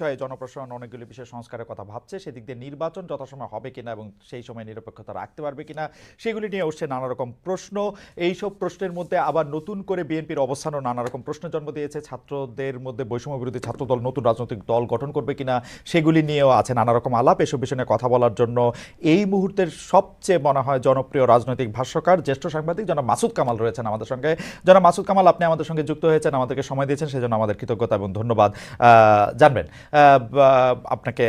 বিষয়ে জনপ্রশাসন অনেকগুলি বিষয়ে সংস্কারের কথা ভাবছে, সেদিক দিয়ে নির্বাচন যথাসময় হবে কিনা এবং সেই সময় নিরপেক্ষতা রাখতে পারবে কিনা, সেগুলি নিয়ে উঠছে নানা রকম প্রশ্ন। এইসব প্রশ্নের মধ্যে আবার নতুন করে বিএনপির অবস্থানও নানা রকম প্রশ্ন জন্ম দিয়েছে। ছাত্রদের মধ্যে বৈষম্য বিরোধী ছাত্রদল নতুন রাজনৈতিক দল গঠন করবে কিনা, সেগুলি নিয়েও আছে নানা রকম আলাপ। এসব বিষয় কথা বলার জন্য এই মুহূর্তের সবচেয়ে মনে হয় জনপ্রিয় রাজনৈতিক ভাষ্যকার, জ্যেষ্ঠ সাংবাদিক জনাব মাসুদ কামাল রয়েছেন আমাদের সঙ্গে। জনাব মাসুদ কামাল, আপনি আমাদের সঙ্গে যুক্ত হয়েছেন, আমাদেরকে সময় দিয়েছেন, সেজন্য আমাদের কৃতজ্ঞতা এবং ধন্যবাদ। জানবেন। আপনাকে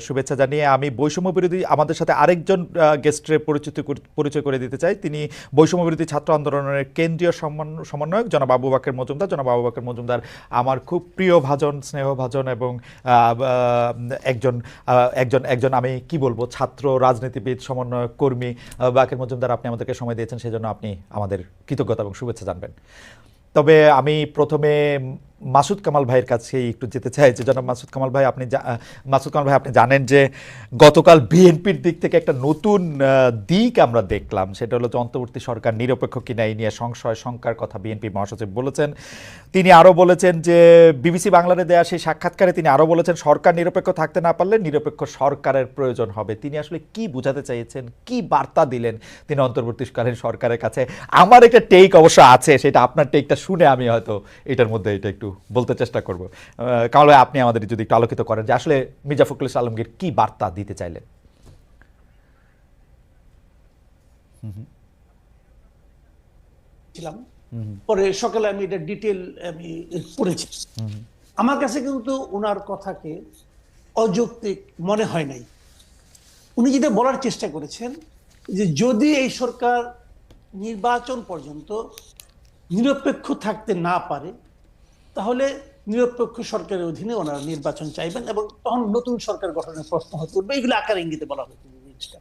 শুভেচ্ছা জানিয়ে আমি বৈষম্য বিরোধী আমাদের সাথে আরেকজন গেস্টের পরিচিত পরিচয় করে দিতে চাই। তিনি বৈষম্য বিরোধী ছাত্র আন্দোলনের কেন্দ্রীয় সমন্বয়ক। জনাব আবু বাকের মজুমদার। জনাব আবু বাকের মজুমদার আমার খুব প্রিয় ভাজন স্নেহভাজন এবং আহ, আহ, একজন একজন একজন আমি কি বলব ছাত্র রাজনীতিবিদ সমন্বয়ক কর্মী বাকের মজুমদার আপনি আমাদেরকে সময় দিয়েছেন সেজন্য আপনি আমাদের কৃতজ্ঞতা এবং শুভেচ্ছা জানবেন। তবে আমি প্রথমে মাসুদ কামাল ভাইয়ের কাছে একটু যেতে চাই, যে জনাব মাসুদ কামাল ভাই, আপনি মাসুদ কামাল ভাই, আপনি জানেন যে গতকাল বিএনপির দিক থেকে একটা নতুন দিক আমরা দেখলাম। সেটা হলো যে অন্তর্বর্তী সরকার নিরপেক্ষ কিনা এই নিয়ে সংশয়, শঙ্কার কথা বিএনপি মহাসচিব বলেছেন। তিনি আরও বলেছেন যে বিবিসি বাংলারে দেয়া সেই সাক্ষাৎকারে তিনি আরও বলেছেন, সরকার নিরপেক্ষ থাকতে না পারলে নিরপেক্ষ সরকারের প্রয়োজন হবে। তিনি আসলে কি বোঝাতে চাইছেন, কি বার্তা দিলেন তিনি অন্তর্বর্তীকালীন সরকারের কাছে? আমার একটা টেক অবশ্য আছে, সেটা আপনার টেকটা শুনে আমি হয়তো এটার মধ্যে এটা একটু বলতে চেষ্টা করব। কামাল ভাই আপনি আমাদের যদি একটু আলোকিত করেন যে আসলে মির্জা ফখরুল আলমগীর কি বার্তা দিতে চাইলেন? ছিলাম। পরে সকালে আমি এটা ডিটেল আমি পড়েছি। আমার কাছে কিন্তু ওনার কথাকে অযৌক্তিক মনে হয় নাই। উনি যেটা বলার চেষ্টা করেছেন যে যদি এই সরকার নির্বাচন পর্যন্ত নিরপেক্ষ থাকতে না পারে তাহলে নিরপেক্ষ সরকারের অধীনে ওনারা নির্বাচন চাইবেন এবং তখন নতুন সরকার গঠনের প্রশ্ন হয়ে উঠবে। এগুলো আকার ইঙ্গিতে বলা হয়েছে জিনিসটা।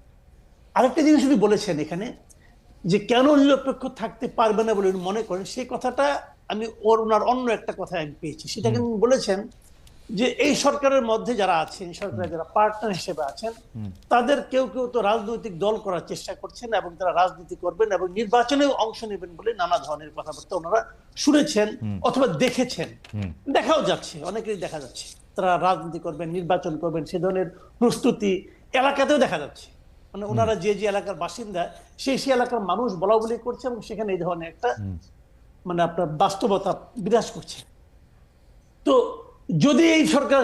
আরেকটা জিনিস উনি বলেছেন এখানে যে কেন নিরপেক্ষ থাকতে পারবে না বলে মনে করেন, সেই কথাটা আমি ওর, ওনার অন্য একটা কথা আমি পেয়েছি। সেটা কিন্তু বলেছেন যে এই সরকারের মধ্যে যারা আছেন সরকারের যারা পার্টনার হিসেবে আছেন তাদের কেউ কেউ তো রাজনৈতিক দল করার চেষ্টা করছেন এবং তারা রাজনীতি করবেন এবং নির্বাচনেও অংশ নেবেন বলে নানা ধরনের কথাবার্তা ওনারা শুনেছেন অথবা দেখেছেন। দেখাও যাচ্ছে অনেকেরই দেখা যাচ্ছে। তারা রাজনীতি করবেন নির্বাচন করবেন সে ধরনের প্রস্তুতি এলাকাতেও দেখা যাচ্ছে। মানে ওনারা যে যে এলাকার বাসিন্দা সেই সেই এলাকার মানুষ বলা বলি করছে এবং সেখানে এই ধরনের একটা মানে আপনার বাস্তবতা বিরাজ করছে। তো যদি এই সরকার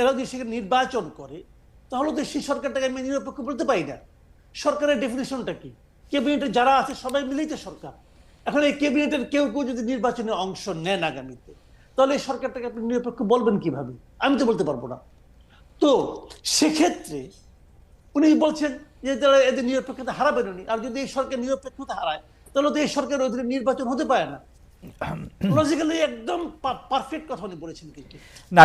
এরা যদি সেখানে নির্বাচন করে, তাহলে তো সেই সরকারটাকে আমি নিরপেক্ষ বলতে পারি না। সরকারের ডেফিনেশনটা কি? ক্যাবিনেটে যারা আছে, সবাই মিলেই তো সরকার। এখন এই ক্যাবিনেটের কেউ কেউ যদি নির্বাচনে অংশ নেন আগামীতে, তাহলে এই সরকারটাকে আপনি নিরপেক্ষ বলবেন কীভাবে? আমি তো বলতে পারব না। তো সেক্ষেত্রে উনি বলছেন যে তারা এদের নিরপেক্ষতা হারাবেন উনি আর যদি এই সরকার নিরপেক্ষতা হারায়, তাহলে তো এই সরকারের অধীনে নির্বাচন হতে পারে না। একদম পারফেক্ট কথা উনি বলেছেন কিন্তু না।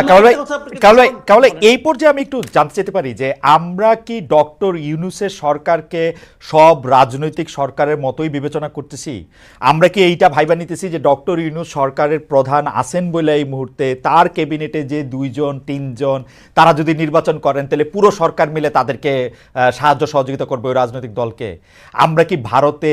এই পর্যায়ে আমি একটু জানতে চাইতে পারি যে আমরা কি ডক্টর ইউনুসের সরকারকে সব রাজনৈতিক সরকারের মতোই বিবেচনা করতেছি আমরা কি এইটা ভাইবা নিতেছি যে ডক্টর ইউনুস সরকারের প্রধান আছেন বলে এই মুহূর্তে তার ক্যাবিনেটে যে দুইজন তিনজন তারা যদি নির্বাচন করেন তাহলে পুরো সরকার মিলে তাদেরকে সাহায্য সহযোগিতা করবে ওই রাজনৈতিক দলকে আমরা কি ভারতে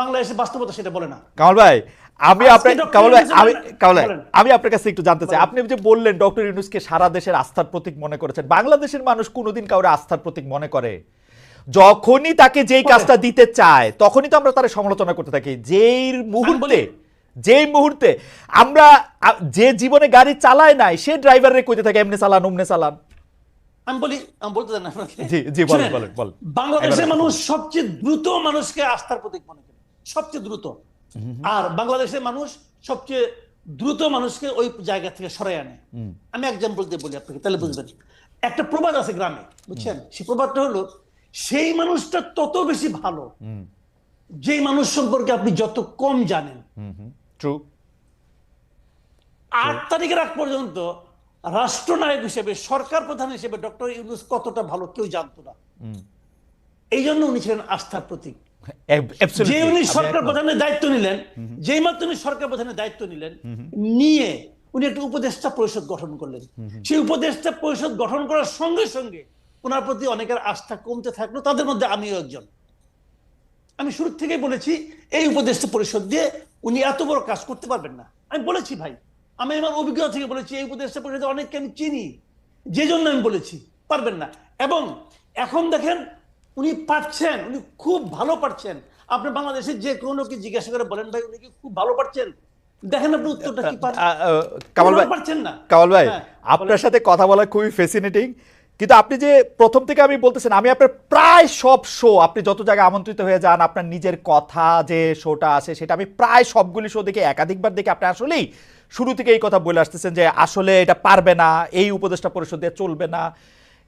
বাংলাদেশের বাস্তবতা সেটা বলে না। কামাল ভাই আমি আপনার কামাল ভাই আমি কামাল ভাই আমি আপনার কাছে একটু জানতে চাই। আপনি যে বললেন ডক্টর ইউনুসকে সারা দেশের আস্থার প্রতীক মনে করেছেন বাংলাদেশের মানুষ কোনোদিন কাউরে আস্থার প্রতীক মনে করে। যখনই তাকে যেই কাজটা দিতে চায় তখনই তো আমরা তার সমালোচনা করতে থাকি। যেই মুহূর্তে যেই মুহূর্তে আমরা যে জীবনে গাড়ি চালায় নাই সে ড্রাইভারে কইতে থাকে এমনি চালান অমনে চালান। আমি বলি আমি বলতে দেন আপনাকে। জি, জি, বলেন, বলেন, বলেন। বাংলাদেশের মানুষ সবচেয়ে দ্রুত মানুষকে আস্থার প্রতীক মনে করে। সবচেয়ে দ্রুত। আর বাংলাদেশের মানুষ সবচেয়ে দ্রুত মানুষকে ওই জায়গা থেকে সরাই আনে। আমি এক্সাম্পল দিয়ে বলি আপনাকে তাহলে বুঝবেন। একটা প্রবাদ আছে গ্রামে বুঝছেন? সেই প্রবাদটা হলো সেই মানুষটা তত বেশি ভালো যেই মানুষ সম্পর্কে আপনি যত কম জানেন। আট তারিখের আগ পর্যন্ত রাষ্ট্রনায়ক হিসেবে সরকার প্রধান হিসেবে ডক্টর ইউনুস কতটা ভালো কেউ জানতো না। এই জন্য উনি ছিলেন আস্থার প্রতীক। যে উনি সরকার প্রধানের দায়িত্ব নিলেন যেই মাত্র উনি সরকার প্রধানের দায়িত্ব নিলেন নিয়ে উনি একটা উপদেষ্টা পরিষদ গঠন করলেন। সেই উপদেষ্টা পরিষদ গঠন করার সঙ্গে সঙ্গে ওনার প্রতি অনেকের আস্থা কমতে থাকল তাদের মধ্যে আমিও একজন। আমি শুরু থেকেই বলেছি এই উপদেষ্টা পরিষদ দিয়ে উনি এত বড় কাজ করতে পারবেন না। আমি বলেছি ভাই আমি আমার অভিজ্ঞতা থেকে বলেছি এই উপদেষ্টা পরিষদে অনেককে আমি চিনি যে জন্য আমি বলেছি পারবেন না। এবং এখন দেখেন উনি পারছেন উনি খুব ভালো পারছেন। আপনি বাংলাদেশে যে কোনো কি জিজ্ঞাসা করে বলেন ভাই উনি কি খুব ভালো পারছেন? দেখেন আপনি উত্তরটা কি কামাল ভাই পারছেন না। কামাল ভাই হ্যাঁ, আপনার সাথে কথা বলা খুবই ফ্যাসিনেটিং কিন্তু আপনি যে প্রথম থেকে আমি বলতেছেন আমি আপনার প্রায় সব শো আপনি যত জায়গায় আমন্ত্রিত হয়ে যান আপনার নিজের কথা যে শোটা আসে সেটা আমি প্রায় সবগুলি শো দেখে একাধিকবার দেখে আপনি আসলেই শুরু থেকে এই কথা বলে আসতেছেন যে আসলে এটা পারবে না এই উপদেষ্টা পরিষদ দিয়ে চলবে না।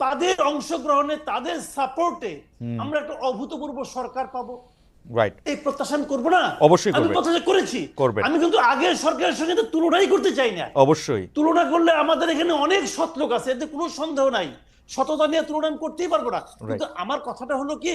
তাদের অংশগ্রহণে তাদের সাপোর্টে আমরা একটা অভূতপূর্ব সরকার পাবো। রাইট এই প্রত্যাশা করব না? অবশ্যই আমি প্রত্যাশা করেছি। আমি কিন্তু আগের সরকারের সঙ্গে তো তুলনাই করতে চাই না। অবশ্যই। তুলনা করলে আমাদের এখানে অনেক সৎ লোক আছে এতে কোনো সন্দেহ নাই। সততা নিয়ে তুলনা আমি করতেই পারব না। কিন্তু আমার কথাটা হলো কি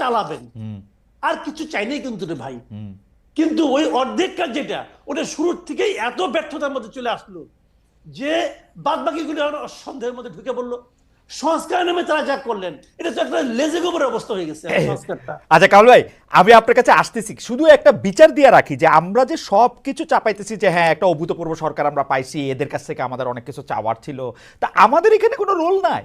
চালাবেন। আর কিছু চাইনি কিন্তু রে ভাই। কিন্তু ওই অর্ধেক কাজ যেটা ওটা শুরুর থেকেই এত ব্যর্থতার মধ্যে চলে আসলো যে বাদ বাকিগুলি সন্দেহের মধ্যে ঢুকে পড়ল। সংস্কার নামে তারা যা করলেন এটা তো একটা লেজে গোবরের অবস্থা হয়ে গেছে সংস্কারটা। আচ্ছা কামাল ভাই আমি আপনার কাছে আসতেছি। শুধু একটা বিচার দিয়ে রাখি যে আমরা যে সব কিছু চাপাইতেছি যে হ্যাঁ একটা অভূতপূর্ব সরকার আমরা পাইছি এদের কাছ থেকে আমাদের অনেক কিছু চাওয়ার ছিল তা আমাদের এখানে কোনো রোল নাই।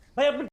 ভাই আপনি